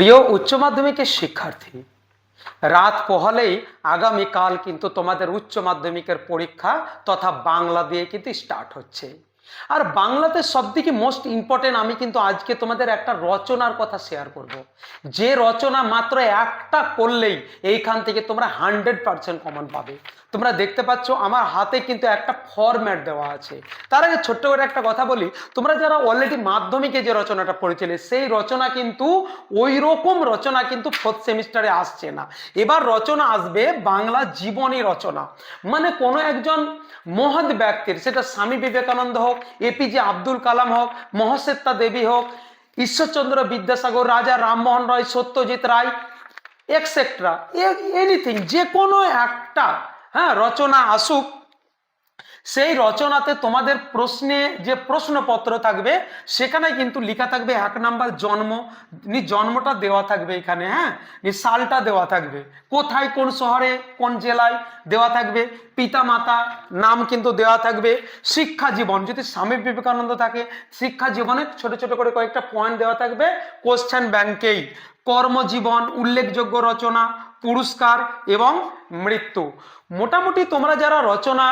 প্রিয় উচ্চ মাধ্যমিকের শিক্ষার্থী, রাত পোহালেই আগামীকাল কিন্তু তোমাদের উচ্চ মাধ্যমিকের পরীক্ষা তথা বাংলা দিয়ে কিন্তু স্টার্ট হচ্ছে আর বাংলাতে সবথেকে মোস্ট ইম্পর্টেন্ট আমি কিন্তু আজকে তোমাদের একটা রচনার কথা শেয়ার করব। যে রচনা মাত্র একটা করলেই এইখান থেকে তোমরা হান্ড্রেড পার্সেন্ট কমন পাবে তোমরা দেখতে পাচ্ছ আমার হাতে কিন্তু একটা ফরম্যাট দেওয়া আছে। তার আগে ছোট্ট করে একটা কথা বলি, তোমরা যারা অলরেডি মাধ্যমিকে যে রচনাটা পড়েছিলে, সেই রচনা কিন্তু ওই রকম রচনা কিন্তু ফোর্থ সেমিস্টারে আসছে না। এবার রচনা আসবে বাংলা জীবনী রচনা। মানে কোনো একজন মহৎ ব্যক্তির, সেটা স্বামী বিবেকানন্দ হোক এপিজে আব্দুল কালাম হোক, মহাশ্বেতা দেবী হোক, ঈশ্বরচন্দ্র বিদ্যাসাগর, রাজা রামমোহন রায়, সত্যজিৎ রায় এক্সেট্রা এনিথিং যে কোনো একটা হ্যাঁ রচনা আসুক। সেই রচনাতে তোমাদের প্রশ্নে যে প্রশ্নপত্র থাকবে সেখানে কিন্তু লেখা থাকবে এক নাম্বার জন্ম। নি জন্মটা দেওয়া থাকবে এখানে হ্যাঁ? নি সালটা দেওয়া থাকবে। কোথায়, কোন শহরে, কোন জেলায় দেওয়া থাকবে? পিতা মাতা নাম কিন্তু দেওয়া থাকবে। শিক্ষা জীবন, যদি স্বামী বিবেকানন্দ থাকে, শিক্ষা জীবনে ছোট ছোট করে কয়েকটা পয়েন্ট দেওয়া থাকবে। কোশ্চেন ব্যাংকেই কর্মজীবন, উল্লেখযোগ্য রচনা পুরস্কার এবং মৃত্যু। মোটামুটি তোমরা যারা রচনা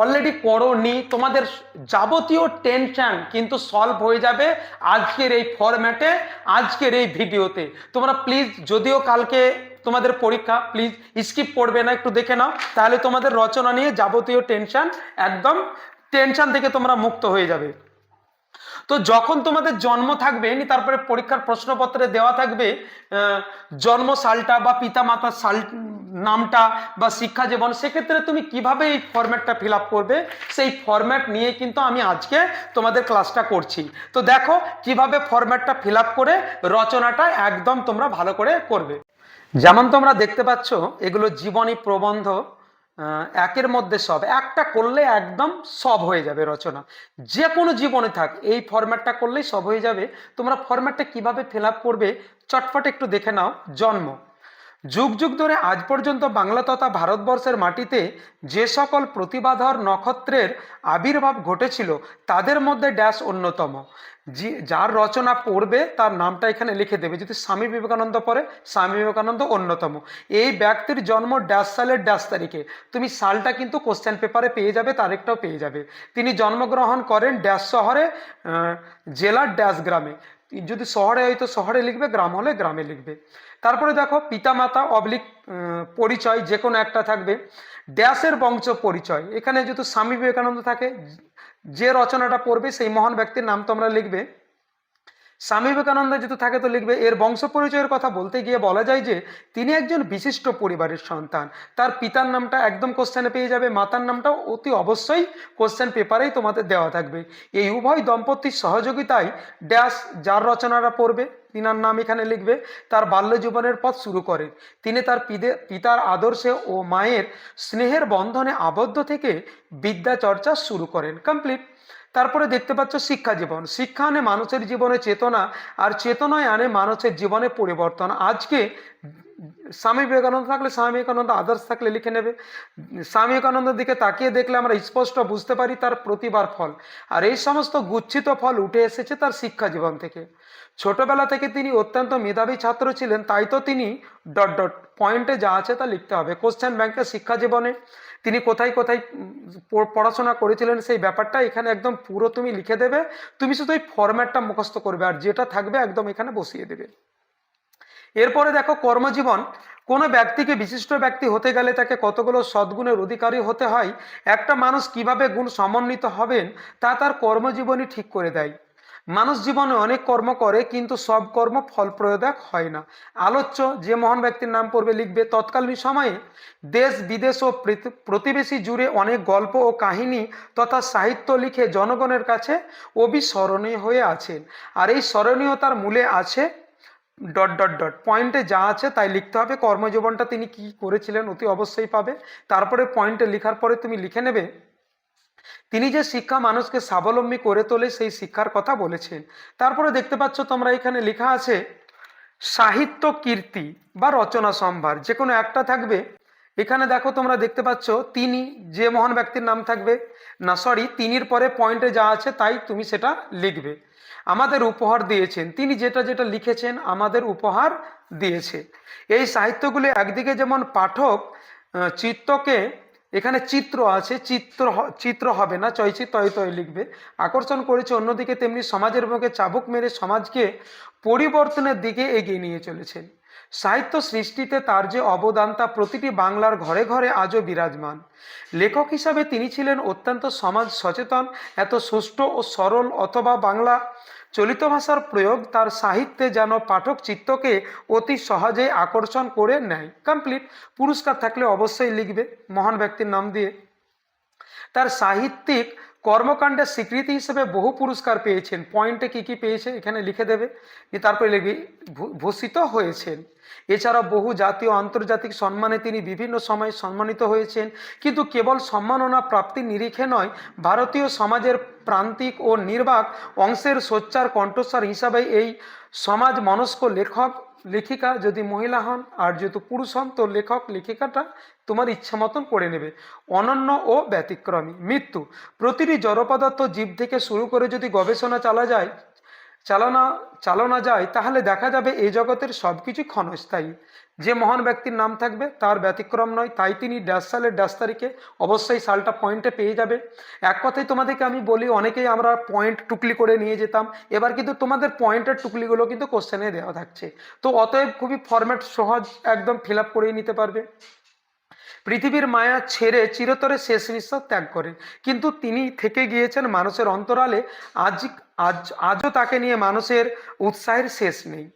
অলরেডি করনি, তোমাদের যাবতীয় টেনশন কিন্তু সলভ হয়ে যাবে আজকের এই ফরম্যাটে আজকের এই ভিডিওতে তোমরা প্লিজ যদিও কালকে তোমাদের পরীক্ষা প্লিজ স্কিপ করবে না, একটু দেখে নাও। তাহলে তোমাদের রচনা নিয়ে যাবতীয় টেনশন একদম টেনশন থেকে তোমরা মুক্ত হয়ে যাবে। তো যখন তোমাদের জন্ম থাকবে নি তারপরে পরীক্ষার প্রশ্নপত্রে দেওয়া থাকবে জন্ম সালটা বা পিতা মাতার সাল, নামটা বা শিক্ষা জীবন, সেক্ষেত্রে তুমি কীভাবে এই ফরম্যাটটা ফিল আপ করবে? সেই ফরম্যাট নিয়ে কিন্তু আমি আজকে তোমাদের ক্লাসটা করছি। তো দেখো কীভাবে ফরম্যাটটা ফিল আপ করে রচনাটা একদম তোমরা ভালো করে করবে। যেমন তোমরা দেখতে পাচ্ছ, এগুলো জীবনী প্রবন্ধ। একের মধ্যে সব। একটা করলে একদম সব হয়ে যাবে রচনা। যে কোনো জীবনে থাক, এই ফরম্যাটটা করলেই সব হয়ে যাবে। তোমরা ফরম্যাটটা কীভাবে ফিল আপ করবে, চটপট একটু দেখে নাও। জন্ম। যুগ যুগ ধরে আজ পর্যন্ত বাংলা তথা ভারতবর্ষের মাটিতে যে সকল প্রতিভাধর নক্ষত্রের আবির্ভাব ঘটেছিল, তাদের মধ্যে ড্যাশ অন্যতম। যে যার রচনা পড়বে, তার নামটা এখানে লিখে দেবে। যদি স্বামী বিবেকানন্দ পড়ে, স্বামী বিবেকানন্দ অন্যতম। এই ব্যক্তির জন্ম ড্যাশ সালের ড্যাশ তারিখে। তুমি সালটা কিন্তু কোশ্চেন পেপারে পেয়ে যাবে, তারিখটাও পেয়ে যাবে। তিনি জন্মগ্রহণ করেন ড্যাশ শহরে জেলার ড্যাশ গ্রামে। যদি শহরে হয় তো শহরে লিখবে, গ্রাম হলে গ্রামে লিখবে। তারপরে দেখো, পিতামাতা অবলিক পরিচয়, যে কোনো একটা থাকবে। ড্যাশের বংশ পরিচয়। এখানে যেহেতু স্বামী বিবেকানন্দ থাকে, যে রচনাটা পড়বে, সেই মহান ব্যক্তির নাম তোমরা লিখবে। স্বামী বিবেকানন্দ যেহেতু থাকে তো লিখবে, এর বংশ পরিচয়ের কথা বলতে গিয়ে বলা যায় যে, তিনি একজন বিশিষ্ট পরিবারের সন্তান। তার পিতার নামটা একদম কোশ্চেনে পেয়ে যাবে, মাতার নামটাও অতি অবশ্যই কোশ্চেন পেপারেই তোমাদের দেওয়া থাকবে। এই উভয় দম্পতির সহযোগিতায় ড্যাশ যার রচনাটা পড়বে, তিনার নাম এখানে লিখবে, তার বাল্য জীবনের পথ শুরু করেন তিনি তার পিতার আদর্শে ও মায়ের স্নেহের বন্ধনে আবদ্ধ থেকে বিদ্যা চর্চা শুরু করেন। কমপ্লিট তারপরে দেখতে পাচ্ছ শিক্ষা জীবন। শিক্ষা আনে মানুষের জীবনে চেতনা, আর চেতনায় আনে মানুষের জীবনে পরিবর্তন। আজকে স্বামী বিবেকানন্দ থাকলে স্বামী বিবেকানন্দ আদার্স থাকলে লিখে নেবে। স্বামী বিবেকানন্দের দিকে তাকিয়ে দেখলে আমরা স্পষ্ট বুঝতে পারি তার প্রতিবার ফল। আর এই সমস্ত গুচ্ছিত ফল উঠে এসেছে তার শিক্ষা জীবন থেকে। ছোটবেলা থেকে তিনি অত্যন্ত মেধাবী ছাত্র ছিলেন, তাই তো তিনি ডট ডট পয়েন্টে যা আছে তা লিখতে হবে। কোশ্চেন ব্যাংকের শিক্ষা জীবনে তিনি কোথায় কোথায় পড়াশোনা করেছিলেন সেই ব্যাপারটা এখানে একদম পুরো তুমি লিখে দেবে। তুমি শুধু এই ফরম্যাটটা মুখস্থ করবে আর যেটা থাকবে একদম এখানে বসিয়ে দেবে। এরপরে দেখো কর্মজীবন। কোনো ব্যক্তিকে, বিশিষ্ট ব্যক্তি হতে গেলে তাকে কতগুলো সদ্গুণের অধিকারী হতে হয়, একটা মানুষ কীভাবে গুণ সমন্বিত হবেন তা তার কর্মজীবনই ঠিক করে দেয়। মানুষ জীবনে অনেক কর্ম করে, কিন্তু সব কর্ম ফলপ্রদায়ক হয় না। আলোচ্য যে মহান ব্যক্তির নাম পড়বে লিখবে, তৎকালীন সময়ে দেশ, বিদেশ ও প্রতিবেশী জুড়ে অনেক গল্প ও কাহিনী তথা সাহিত্য লিখে জনগণের কাছে অবিস্মরণীয় হয়ে আছেন আর এই স্মরণীয়তার মূলে আছে ডট ডট ডট। পয়েন্টে যা আছে তাই লিখতে হবে। কর্মজীবনটা তিনি কি করেছিলেন অতি অবশ্যই পাবে। তারপরে পয়েন্টে লেখার পরে তুমি লিখে নেবে তিনি যে শিক্ষা মানুষকে স্বাবলম্বী করে তোলে সেই শিক্ষার কথা বলেছেন। তারপরে দেখতে পাচ্ছ তোমরা এখানে লেখা আছে, সাহিত্য কীর্তি বা রচনা সম্ভার যে কোনো একটা থাকবে। এখানে দেখো তোমরা দেখতে পাচ্ছ, তিনি যে মহান ব্যক্তির নাম থাকবে, না সরি তিনির পরে পয়েন্টে যা আছে তাই তুমি সেটা লিখবে। আমাদের উপহার দিয়েছেন। তিনি যেটা যেটা লিখেছেন, আমাদের উপহার দিয়েছে। এই সাহিত্যগুলি একদিকে যেমন পাঠক চিত্তকে এখানে চিত্র আছে, চিত্র চিত্র হবে না, চৈচি তয় তয় লিখবে। আকর্ষণ করেছে অন্যদিকে তেমনি সমাজের মুখে চাবুক মেরে সমাজকে পরিবর্তনের দিকে এগিয়ে নিয়ে চলেছেন। সাহিত্য সৃষ্টিতে তার যে অবদান, তা প্রতিটি বাংলার ঘরে ঘরে আজও বিরাজমান। লেখক হিসাবে তিনি ছিলেন অত্যন্ত সমাজ সচেতন, এত সুষ্ঠু ও সরল, অথবা বাংলা চলিত ভাষার প্রয়োগ তার সাহিত্যে যেন পাঠক চিত্তকে অতি সহজে আকর্ষণ করে নেয়। কমপ্লিট পুরস্কার থাকলে অবশ্যই লিখবে। মহান ব্যক্তির নাম দিয়ে। তার সাহিত্যিক কর্মকাণ্ডের স্বীকৃতি হিসেবে বহু পুরস্কার পেয়েছেন। পয়েন্টে কি কি পেয়েছে এখানে লিখে দেবে। তারপরে লিখবি ভূষিত হয়েছেন। এছাড়া বহু জাতীয় আন্তর্জাতিক সম্মানে তিনি বিভিন্ন সময় সম্মানিত হয়েছেন। কিন্তু কেবল সম্মাননা প্রাপ্তির নিরিখে নয়, ভারতীয় সমাজের প্রান্তিক ও নির্বাক অংশের সোচ্চার কণ্ঠস্বর হিসাবে এই সমাজ মনস্ক লেখক লেখিকা যদি মহিলা হন আর যেহেতু পুরুষ হন, তো লেখক, লেখিকাটা তোমার ইচ্ছা মতন করে নেবে। অনন্য ও ব্যতিক্রমী। মৃত্যু। প্রতিটি জড়পদার্থ জীব থেকে শুরু করে যদি গবেষণা চালা যায় চালানা চালানো যায়, তাহলে দেখা যাবে এই জগতের সব কিছু ক্ষণস্থায়ী। যে মহান ব্যক্তির নাম থাকবে, তার ব্যতিক্রম নয়, তাই তিনি ড্যাশ সালের ড্যাশ তারিখে অবশ্যই সালটা পয়েন্টে পেয়ে যাবে। এক কথায় তোমাদেরকে আমি বলি, অনেকেই আমরা পয়েন্ট টুকলি করে নিয়ে যেতাম, এবার কিন্তু তোমাদের পয়েন্টের টুকলিগুলো কিন্তু কোশ্চেনে দেওয়া থাকছে। তো অতএব খুবই ফরম্যাট সহজ, একদম ফিল আপ করেই নিতে পারবে। পৃথিবীর মায়া ছেড়ে চিরতরে শেষ নিঃশ্বাস ত্যাগ করেন। কিন্তু তিনি থেকে গিয়েছেন মানুষের অন্তরালে। আজ আজ, আজও তাকে নিয়ে মানুষের উৎসাহের শেষ নেই।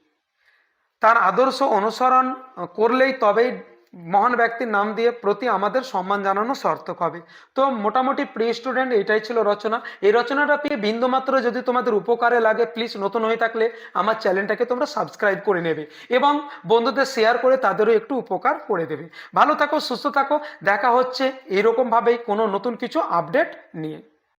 তার আদর্শ অনুসরণ করলেই তবেই মহান ব্যক্তির নাম দিয়ে প্রতি আমাদের সম্মান জানানো সার্থক হবে। তো মোটামুটি প্রি স্টুডেন্ট এটাই ছিল রচনা। এই রচনাটা পেয়ে বিন্দুমাত্র যদি তোমাদের উপকারে লাগে প্লিজ নতুন হয়ে থাকলে আমার চ্যানেলটাকে তোমরা সাবস্ক্রাইব করে নেবে এবং বন্ধুদের শেয়ার করে তাদেরও একটু উপকার করে দেবে। ভালো থাকো, সুস্থ থাকো, দেখা হচ্ছে এরকমভাবেই কোনো নতুন কিছু আপডেট নিয়ে।